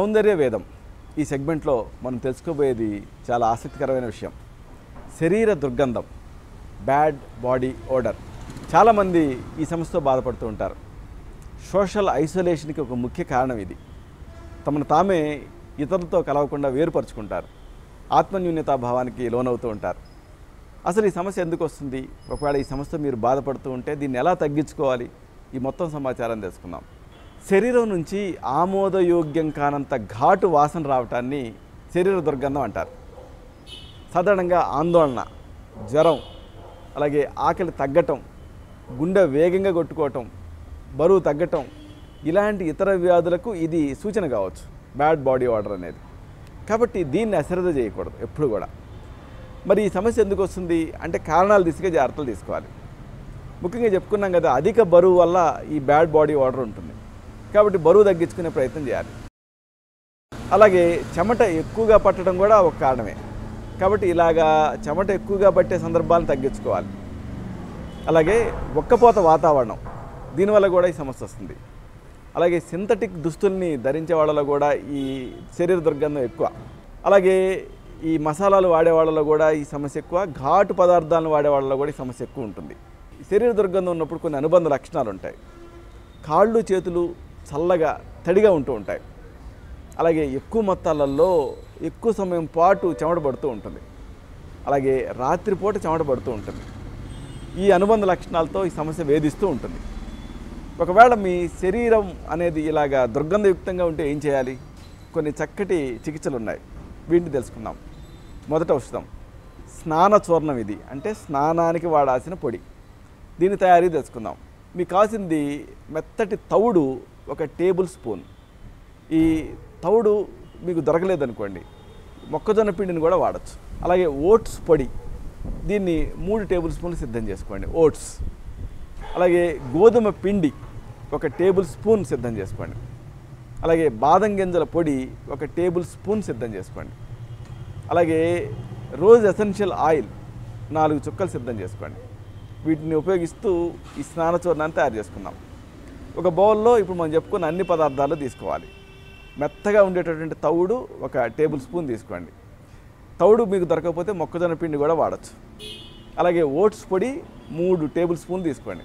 సౌందర్య వేదం ఈ సెగ్మెంట్లో మనం తెలుసుకోబోయేది చాలా ఆసక్తికరమైన విషయం. శరీర దుర్గంధం బ్యాడ్ బాడీ ఓడర్ చాలామంది ఈ సమస్యతో బాధపడుతూ ఉంటారు. సోషల్ ఐసోలేషన్కి ఒక ముఖ్య కారణం ఇది. తమను తామే ఇతరులతో కలవకుండా వేరుపరుచుకుంటారు. ఆత్మన్యూన్యతా భావానికి లోనవుతూ ఉంటారు. అసలు ఈ సమస్య ఎందుకు వస్తుంది? ఒకవేళ ఈ సమస్య మీరు బాధపడుతూ ఉంటే దీన్ని ఎలా తగ్గించుకోవాలి? ఈ మొత్తం సమాచారం తెలుసుకుందాం. శరీరం నుంచి ఆమోదయోగ్యం కానంత ఘాటు వాసన రావటాన్ని శరీర దుర్గంధం అంటారు. సాధారణంగా ఆందోళన జ్వరం అలాగే ఆకలి తగ్గటం గుండె వేగంగా కొట్టుకోవటం బరువు తగ్గటం ఇలాంటి ఇతర వ్యాధులకు ఇది సూచన కావచ్చు. బ్యాడ్ బాడీ ఆర్డర్ అనేది. కాబట్టి దీన్ని అశ్రద్ధ చేయకూడదు ఎప్పుడు కూడా. మరి ఈ సమస్య ఎందుకు వస్తుంది? అంటే కారణాలు దిశగా జాగ్రత్తలు తీసుకోవాలి. ముఖ్యంగా చెప్పుకున్నాం కదా అధిక బరువు వల్ల ఈ బ్యాడ్ బాడీ ఆర్డర్ ఉంటుంది. కాబట్టి బరువు తగ్గించుకునే ప్రయత్నం చేయాలి. అలాగే చెమట ఎక్కువగా పట్టడం కూడా ఒక కారణమే. కాబట్టి ఇలాగా చెమట ఎక్కువగా పట్టే సందర్భాలను తగ్గించుకోవాలి. అలాగే ఒక్కపోత వాతావరణం దీనివల్ల కూడా ఈ సమస్య వస్తుంది. అలాగే సింథటిక్ దుస్తుల్ని ధరించే వాళ్ళలో కూడా ఈ శరీర దుర్గంధం ఎక్కువ. అలాగే ఈ మసాలాలు వాడే వాళ్ళలో కూడా ఈ సమస్య ఎక్కువ. ఘాటు పదార్థాలను వాడే వాళ్ళలో కూడా ఈ సమస్య ఎక్కువ ఉంటుంది. శరీర దుర్గంధం ఉన్నప్పుడు కొన్ని అనుబంధ లక్షణాలు ఉంటాయి. కాళ్ళు చేతులు చల్లగా తడిగా ఉంటూ ఉంటాయి. అలాగే ఎక్కువ మొత్తాలలో ఎక్కువ సమయం పాటు చెమట పడుతూ ఉంటుంది. అలాగే రాత్రిపూట చెమట పడుతూ ఉంటుంది. ఈ అనుబంధ లక్షణాలతో ఈ సమస్య వేధిస్తూ ఉంటుంది. ఒకవేళ మీ శరీరం అనేది ఇలాగా దుర్గంధయుక్తంగా ఉంటే ఏం చేయాలి? కొన్ని చక్కటి చికిత్సలు ఉన్నాయి వీటిని తెలుసుకుందాం. మొదట ఔషధం. స్నాన చూర్ణం ఇది. అంటే స్నానానికి వాడాల్సిన పొడి. దీని తయారీ తెలుసుకుందాం. మీకు కావాల్సింది మెత్తటి తవుడు ఒక టేబుల్ స్పూన్. ఈ తవుడు మీకు దొరకలేదనుకోండి మొక్కజొన్న పిండిని కూడా వాడచ్చు. అలాగే ఓట్స్ పొడి దీన్ని మూడు టేబుల్ స్పూన్లు సిద్ధం చేసుకోండి ఓట్స్. అలాగే గోధుమ పిండి ఒక టేబుల్ స్పూన్ సిద్ధం చేసుకోండి. అలాగే బాదం గింజల పొడి ఒక టేబుల్ స్పూన్ సిద్ధం చేసుకోండి. అలాగే రోజ్ ఎసెన్షియల్ ఆయిల్ నాలుగు చుక్కలు సిద్ధం చేసుకోండి. వీటిని ఉపయోగిస్తూ ఈ స్నానచూర్ణాన్ని తయారు చేసుకుందాం. ఒక బౌల్లో ఇప్పుడు మనం చెప్పుకున్న అన్ని పదార్థాలు తీసుకోవాలి. మెత్తగా ఉండేటటువంటి తవుడు ఒక టేబుల్ స్పూన్ తీసుకోండి. తవుడు మీకు దొరకకపోతే మొక్కజొన్న పిండి కూడా వాడచ్చు. అలాగే ఓట్స్ పొడి మూడు టేబుల్ స్పూన్ తీసుకోండి.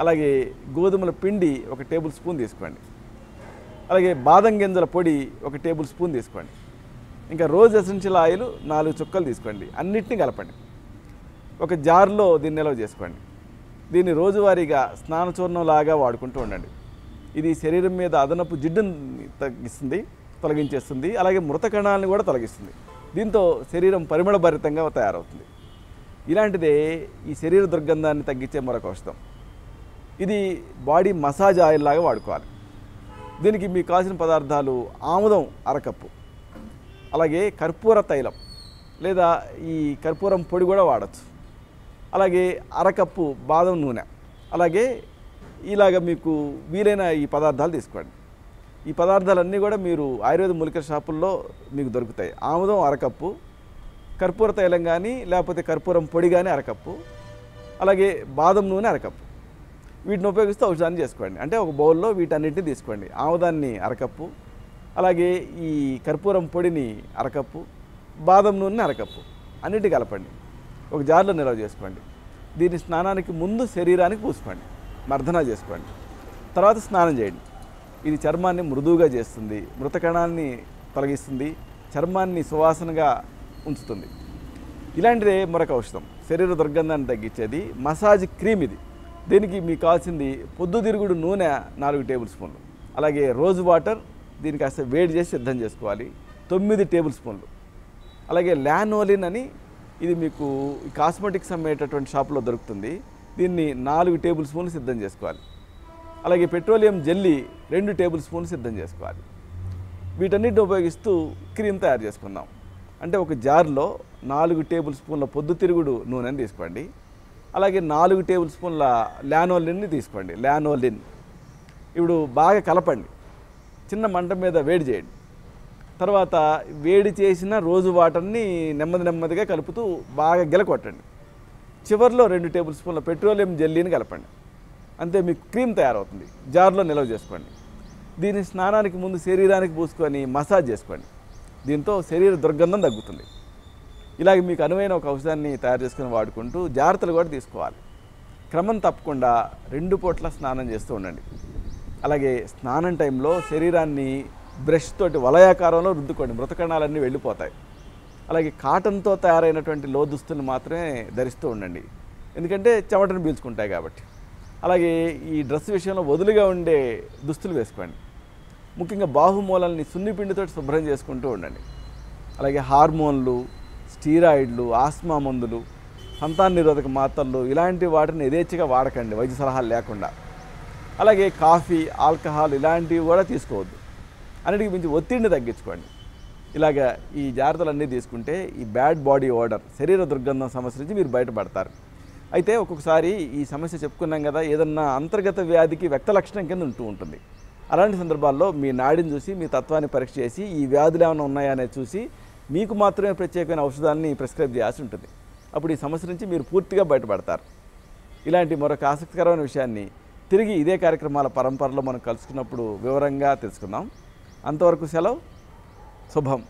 అలాగే గోధుమల పిండి ఒక టేబుల్ స్పూన్ తీసుకోండి. అలాగే బాదం గింజల పొడి ఒక టేబుల్ స్పూన్ తీసుకోండి. ఇంకా రోజ్ ఎసెన్షియల్ ఆయిల్ నాలుగు చుక్కలు తీసుకోండి. అన్నిటిని కలపండి. ఒక జార్లో దీన్ని నిల్వ చేసుకోండి? దీన్ని రోజువారీగా స్నానచూర్ణంలాగా లాగా వాడుకుంటూ ఉండండి. ఇది శరీరం మీద అదనపు జిడ్డుని తగ్గిస్తుంది తొలగించేస్తుంది అలాగే మృత కణాలను కూడా తొలగిస్తుంది. దీంతో శరీరం పరిమళభరితంగా తయారవుతుంది. ఇలాంటిదే ఈ శరీర దుర్గంధాన్ని తగ్గించే మరొక ఔషధం. ఇది బాడీ మసాజ్ ఆయిల్ లాగా వాడుకోవాలి. దీనికి మీకు కావాల్సిన పదార్థాలు ఆముదం అరకప్పు అలాగే కర్పూర తైలం లేదా ఈ కర్పూరం పొడి కూడా వాడచ్చు. అలాగే అరకప్పు బాదం నూనె. అలాగే ఇలాగ మీకు వీలైన ఈ పదార్థాలు తీసుకోండి. ఈ పదార్థాలన్నీ కూడా మీరు ఆయుర్వేద మూలికల షాపుల్లో మీకు దొరుకుతాయి. ఆముదం అరకప్పు కర్పూర తైలం కానీ లేకపోతే కర్పూరం పొడి కానీ అరకప్పు అలాగే బాదం నూనె అరకప్పు. వీటిని ఉపయోగిస్తూ ఔషధాన్ని చేసుకోండి. అంటే ఒక బౌల్లో వీటన్నిటిని తీసుకోండి. ఆముదాన్ని అరకప్పు అలాగే ఈ కర్పూరం పొడిని అరకప్పు బాదం నూనెని అరకప్పు. అన్నిటి కలపండి. ఒక జార్లో నిల్వ చేసుకోండి. దీన్ని స్నానానికి ముందు శరీరానికి పూసుకోండి. మర్దన చేసుకోండి. తర్వాత స్నానం చేయండి. ఇది చర్మాన్ని మృదువుగా చేస్తుంది. మృతకణాన్ని తొలగిస్తుంది. చర్మాన్ని సువాసనగా ఉంచుతుంది. ఇలాంటిదే మరొక ఔషధం. శరీర దుర్గంధాన్ని తగ్గించేది మసాజ్ క్రీమ్ ఇది. దీనికి మీకు కావాల్సింది పొద్దుతిరుగుడు నూనె నాలుగు టేబుల్ స్పూన్లు. అలాగే రోజ్ వాటర్ దీనికి కాస్త వేడి చేసి సిద్ధం చేసుకోవాలి. తొమ్మిది టేబుల్ స్పూన్లు. అలాగే ల్యానోలిన్ అని ఇది మీకు కాస్మెటిక్స్ అమ్మేటటువంటి షాప్లో దొరుకుతుంది. దీన్ని నాలుగు టేబుల్ స్పూన్లు సిద్ధం చేసుకోవాలి. అలాగే పెట్రోలియం జెల్లీ రెండు టేబుల్ స్పూన్లు సిద్ధం చేసుకోవాలి. వీటన్నిటిని ఉపయోగిస్తూ క్రీమ్ తయారు చేసుకుందాం. అంటే ఒక జార్లో నాలుగు టేబుల్ స్పూన్ల పొద్దుతిరుగుడు నూనెని తీసుకోండి. అలాగే నాలుగు టేబుల్ స్పూన్ల ల్యానోలిన్ని తీసుకోండి. ల్యానోలిన్. ఇప్పుడు బాగా కలపండి. చిన్న మంట మీద వేడి చేయండి. తర్వాత వేడి చేసిన రోజు వాటర్ని నెమ్మది నెమ్మదిగా కలుపుతూ బాగా గెలకొట్టండి చివరిలో రెండు టేబుల్ స్పూన్ల పెట్రోలియం జెల్లీని కలపండి. అంతే మీకు క్రీమ్ తయారవుతుంది. జార్లో నిల్వ చేసుకోండి. దీన్ని స్నానానికి ముందు శరీరానికి పూసుకొని మసాజ్ చేసుకోండి. దీంతో శరీర దుర్గంధం తగ్గుతుంది. ఇలాగ మీకు అనువైన ఒక ఔషధాన్ని తయారు చేసుకుని వాడుకుంటూ జాగ్రత్తలు కూడా తీసుకోవాలి. క్రమం తప్పకుండా రెండు పూట్ల స్నానం చేస్తూ ఉండండి. అలాగే స్నానం టైంలో శరీరాన్ని బ్రష్ తోటి వలయాకారంలో రుద్దుకోండి. మృతకణాలన్నీ వెళ్ళిపోతాయి. అలాగే కాటన్తో తయారైనటువంటి లో దుస్తులు మాత్రమే ధరిస్తూ ఉండండి. ఎందుకంటే చెమటను పీల్చుకుంటాయి కాబట్టి. అలాగే ఈ డ్రెస్ విషయంలో వదులుగా ఉండే దుస్తులు వేసుకోండి. ముఖ్యంగా బాహుమూలల్ని సున్నిపిండితో శుభ్రం చేసుకుంటూ ఉండండి. అలాగే హార్మోన్లు స్టీరాయిడ్లు ఆస్మా మందులు సంతాన నిరోధక మాత్రలు ఇలాంటి వాటిని యథేచ్ఛగా వాడకండి. వైద్య సలహాలు లేకుండా. అలాగే కాఫీ ఆల్కహాల్ ఇలాంటివి కూడా తీసుకోవద్దు. అన్నిటికి మించి ఒత్తిడిని తగ్గించుకోండి. ఇలాగ ఈ జాగ్రత్తలన్నీ తీసుకుంటే ఈ బ్యాడ్ బాడీ ఓడర్ శరీర దుర్గంధం సమస్య నుంచి మీరు బయటపడతారు. అయితే ఒక్కొక్కసారి ఈ సమస్య చెప్పుకున్నాం కదా ఏదన్నా అంతర్గత వ్యాధికి వ్యక్త లక్షణం కింద ఉంటూ ఉంటుంది. అలాంటి సందర్భాల్లో మీ నాడిని చూసి మీ తత్వాన్ని పరీక్ష చేసి ఈ వ్యాధులు ఏమైనా ఉన్నాయా అనేది చూసి మీకు మాత్రమే ప్రత్యేకమైన ఔషధాన్ని ప్రిస్క్రైబ్ చేయాల్సి ఉంటుంది. అప్పుడు ఈ సమస్య నుంచి మీరు పూర్తిగా బయటపడతారు. ఇలాంటి మరొక ఆసక్తికరమైన విషయాన్ని తిరిగి ఇదే కార్యక్రమాల పరంపరలో మనం కలుసుకున్నప్పుడు వివరంగా తెలుసుకుందాం. అంతవరకు సెలవు. శుభం.